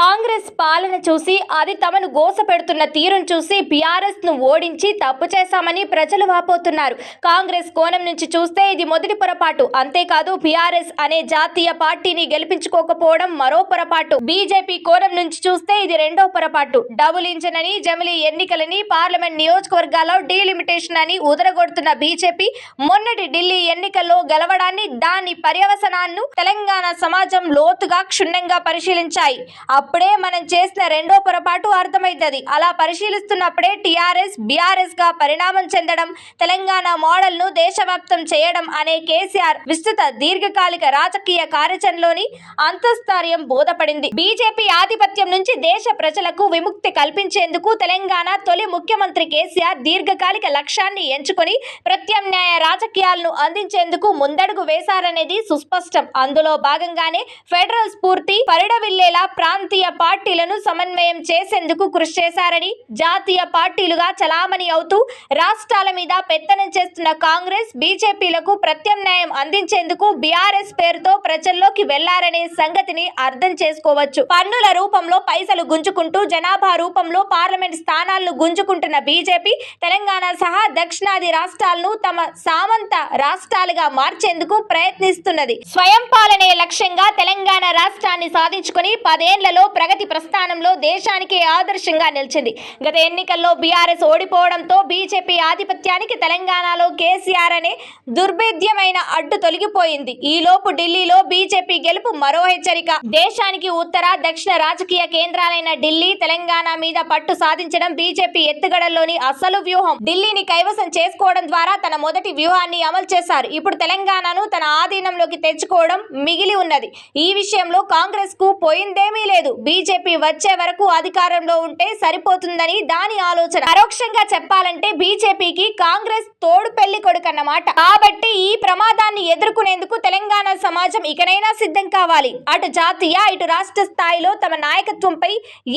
కాంగ్రెస్ పాలన చూసి అది తమను గోసపెడుతున్న తీరును చూసి బీఆర్ఎస్ను ఓడించి తప్పు చేశామని ప్రజలు వాపోతున్నారు. కాంగ్రెస్ కోణం నుంచి చూస్తే ఇది మొదటి పొరపాటు. అంతేకాదు బీఆర్ఎస్ అనే జాతీయ పార్టీని గెలిపించుకోకపోవడం మరో పొరపాటు. బీజేపీ కోణం నుంచి చూస్తే ఇది రెండో పొరపాటు. డబుల్ ఇంజన్ అని జమిలీ ఎన్నికలని పార్లమెంట్ నియోజకవర్గాల్లో డీలిమిటేషన్ అని ఉదరగొడుతున్న బీజేపీ మొన్నటి ఢిల్లీ ఎన్నికల్లో గెలవడాన్ని దాని పర్యవసనాన్ని తెలంగాణ సమాజం లోతుగా క్షుణ్ణంగా పరిశీలించాయి. అప్పుడే మనం చేసిన రెండో పొరపాటు అర్థమవుతుంది అలా పరిశీలిస్తున్నప్పుడే టీఆర్ఎస్ బీఆర్ఎస్గా పరిణామం చెందడం తెలంగాణ మోడల్ను దేశవ్యాప్తం చేయడం అనే కేసీఆర్ విస్తృత దీర్ఘకాలిక రాజకీయ కార్యాచరణలోని అంతఃస్థార్యం బోధపడింది. బీజేపీ ఆధిపత్యం నుంచి దేశ ప్రజలకు విముక్తి కల్పించేందుకు తెలంగాణ తొలి ముఖ్యమంత్రి కేసీఆర్ దీర్ఘకాలిక లక్ష్యాన్ని ఎంచుకొని ప్రత్యామ్నాయ రాజకీయాలను అందించేందుకు ముందడుగు వేశారనేది సుస్పష్టం. అందులో భాగంగానే ఫెడరల్ స్ఫూర్తి పరిడవిల్లేలా ప్రాంతీయ పార్టీలను సమన్వయం చేసేందుకు కృషి చేశారని జాతీయ పార్టీలుగా చలామణి అవుతూ రాష్ట్రాల మీద పెత్తనం చేస్తున్న కాంగ్రెస్ బీజేపీలకు ప్రత్యామ్నాయం అందించేందుకు బీఆర్ఎస్ పేరుతో ప్రజల్లోకి వెళ్ళారనే సంగతిని అర్థం చేసుకోవచ్చు. పన్నుల రూపంలో పైసలు గుంజుకుంటూ జనాభా రూపంలో పార్లమెంట్ స్థానాలను గుంజుకుంటున్న బీజేపీ తెలంగాణ సహా దక్షిణాది రాష్ట్రాలను తమ సామంత రాష్ట్రాలుగా మార్చేందుకు ప్రయత్నిస్తున్నది. స్వయం పాలనే లక్ష్యంగా తెలంగాణ రాష్ట్రాన్ని సాధించుకుని పదేళ్ళలో ప్రగతి ప్రస్థానంలో దేశానికి ఆదర్శంగా నిలిచింది. గత ఎన్నికల్లో బీఆర్ఎస్ ఓడిపోవడంతో బీజేపీ ఆధిపత్యానికి తెలంగాణలో కేసీఆర్ అనే దుర్భేద్యమైన అడ్డు తొలగిపోయింది. ఈలోపు ఢిల్లీలో బీజేపీ గెలుపు మరో హెచ్చరిక. దేశానికి ఉత్తర దక్షిణ రాజకీయ కేంద్రాలైన ఢిల్లీ తెలంగాణ మీద పట్టు సాధించడం బీజేపీ ఎత్తుగడల్లోని అసలు వ్యూహం. ఢిల్లీని కైవసం చేసుకోవడం ద్వారా తన మొదటి వ్యూహాన్ని అమలు చేశారు. ఇప్పుడు తెలంగాణను తన ఆధీనంలోకి తెచ్చుకోవడం మిగిలి ఉన్నది. ఈ విషయంలో కాంగ్రెస్కు పోయిందేమీ లేదు. బీజేపీ వచ్చే వరకు అధికారంలో ఉంటే సరిపోతుందని దాని ఆలోచన. పరోక్షంగా చెప్పాలంటే బీజేపీకి కాంగ్రెస్ తోడు పెళ్ళి కొడుకన్నమాట కాబట్టి ఈ ప్రమాదాన్ని ఎదుర్కొనేందుకు తెలంగాణ సమాజం ఇకనైనా సిద్ధం కావాలి. అటు జాతీయ ఇటు రాష్ట్ర స్థాయిలో తమ నాయకత్వంపై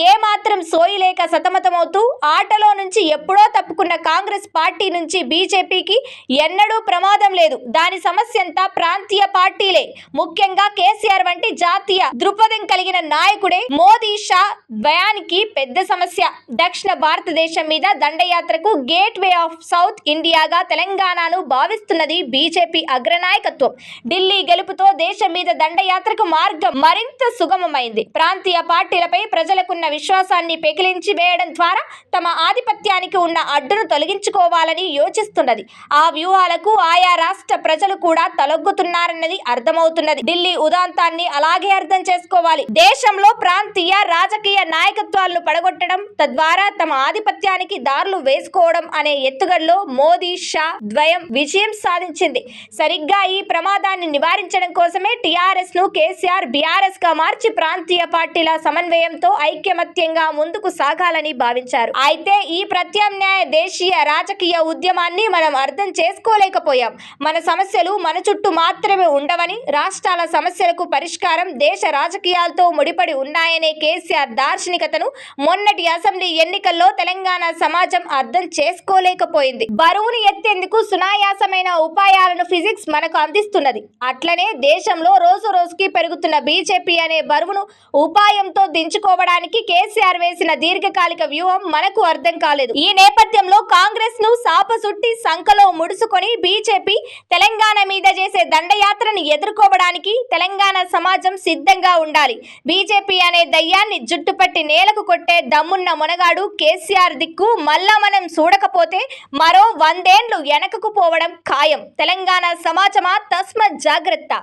ఏమాత్రం సోయిలేక సతమతమవుతూ ఆటలో నుంచి ఎప్పుడో తప్పుకున్న కాంగ్రెస్ పార్టీ నుంచి బీజేపీకి ఎన్నడూ ప్రమాదం లేదు. దాని సమస్య అంతా ప్రాంతీయ పార్టీలే. ముఖ్యంగా కేసీఆర్ వంటి జాతీయ దృక్పథం కలిగిన నాయకుడే మోదీ షా ద్వయానికి పెద్ద సమస్య. దక్షిణ భారతదేశం మీద దండయాత్రకు గేట్ వే ఆఫ్ సౌత్ ఇండియాగా తెలంగాణను భావిస్తున్నది బీజేపీ అగ్రనాయకత్వం. ఢిల్లీ గెలుపుతో దేశం మీద దండయాత్రకు మార్గం మరింత సుగమమైంది. ప్రాంతీయ పార్టీలపై ప్రజలకున్న విశ్వాసాన్ని పెకిలించి వేయడం ద్వారా తమ ఆధిపత్యానికి ఉన్న అడ్డును తొలగించుకోవాలని యోచిస్తున్నది. ఆ వ్యూహాలకు ఆయా రాష్ట్ర ప్రజలు కూడా తలొగ్గుతున్నారన్నది అర్థమవుతున్నది. ఢిల్లీ ఉదాంతాన్ని అలాగే అర్థం చేసుకోవాలి. దేశంలో ప్రాంతీయ రాజకీయ నాయకత్వాలను పడగొట్టడం తద్వారా తమ ఆధిపత్యానికి దారులు వేసుకోవడం అనే ఎత్తుగడలో మోదీ షా ద్వయం విజయం సాధించింది. సరిగ్గా ఈ ప్రమాదాన్ని నివారించడం కోసమే టీఆర్ఎస్ను కేసీఆర్ బీఆర్ఎస్గా మార్చి ప్రాంతీయ పార్టీల సమన్వయంతో ఐక్యమత్యంగా ముందుకు సాగాలని భావించారు. అయితే ఈ ప్రత్యామ్నాయ దేశీయ రాజకీయ ఉద్యమాన్ని మనం అర్థం చేసుకోలేకపోయాం. మన సమస్యలు మన చుట్టూ మాత్రమే ఉండవని రాష్ట్రాల సమస్యలకు పరిష్కారం దేశ రాజకీయాలతో ముడిపడి ఉన్నాయనే కేసీఆర్ దార్శనికతను మొన్నటి అసెంబ్లీ ఎన్నికల్లో తెలంగాణ సమాజం అర్థం చేసుకోలేకపోయింది. బరువును ఎత్తేందుకు సునాయాసమైన ఉపాయాలను ఫిజిక్స్ మనకు అందిస్తున్నది. అట్లనే దేశంలో రోజు రోజుకి పెరుగుతున్న బీజేపీ అనే బరువును ఉపాయంతో దించుకోవడానికి కేసీఆర్ వేసిన దీర్ఘకాలిక వ్యూహం మనకు అర్థం కాలేదు. ఈ నేపథ్యంలో కాంగ్రెస్ను సాపసుట్టి సంఖలో ముడుసుకొని బీజేపీ తెలంగాణ మీద చేసే దండయాత్రను ఎదుర్కోవడానికి తెలంగాణ సమాజం సిద్ధంగా ఉండాలి. బీజేపీ అనే దయ్యాన్ని జుట్టుపట్టి నేలకు కొట్టే దమ్మున్న మునగాడు కేసీఆర్ దిక్కు మళ్ళా మనం చూడకపోతే మరో వందేండ్లు వెనకకు పోవడం ఖాయం. తెలంగాణ సమాజమా? తస్మ జాగ్రత్త.